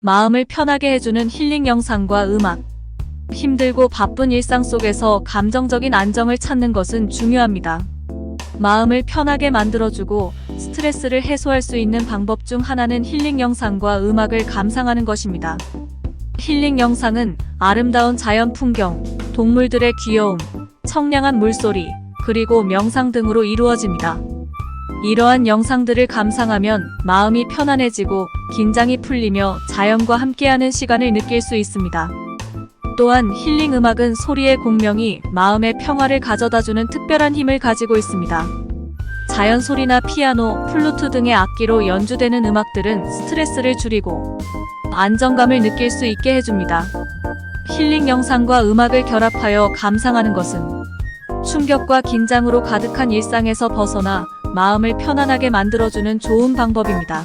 마음을 편하게 해주는 힐링 영상과 음악. 힘들고 바쁜 일상 속에서 감정적인 안정을 찾는 것은 중요합니다. 마음을 편하게 만들어주고 스트레스를 해소할 수 있는 방법 중 하나는 힐링 영상과 음악을 감상하는 것입니다. 힐링 영상은 아름다운 자연 풍경, 동물들의 귀여움, 청량한 물소리, 그리고 명상 등으로 이루어집니다. 이러한 영상들을 감상하면 마음이 편안해지고 긴장이 풀리며 자연과 함께하는 시간을 느낄 수 있습니다. 또한 힐링 음악은 소리의 공명이 마음의 평화를 가져다주는 특별한 힘을 가지고 있습니다. 자연 소리나 피아노, 플루트 등의 악기로 연주되는 음악들은 스트레스를 줄이고 안정감을 느낄 수 있게 해줍니다. 힐링 영상과 음악을 결합하여 감상하는 것은 충격과 긴장으로 가득한 일상에서 벗어나 마음을 편안하게 만들어주는 좋은 방법입니다.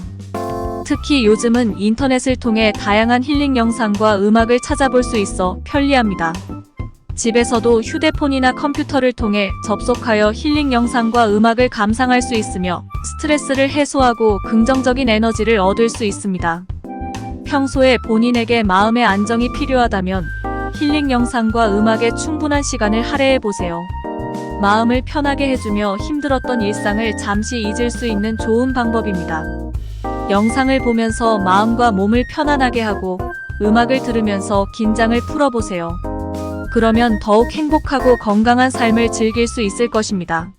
특히 요즘은 인터넷을 통해 다양한 힐링 영상과 음악을 찾아볼 수 있어 편리합니다. 집에서도 휴대폰이나 컴퓨터를 통해 접속하여 힐링 영상과 음악을 감상할 수 있으며 스트레스를 해소하고 긍정적인 에너지를 얻을 수 있습니다. 평소에 본인에게 마음의 안정이 필요하다면 힐링 영상과 음악에 충분한 시간을 할애해 보세요. 마음을 편하게 해주며 힘들었던 일상을 잠시 잊을 수 있는 좋은 방법입니다. 영상을 보면서 마음과 몸을 편안하게 하고 음악을 들으면서 긴장을 풀어보세요. 그러면 더욱 행복하고 건강한 삶을 즐길 수 있을 것입니다.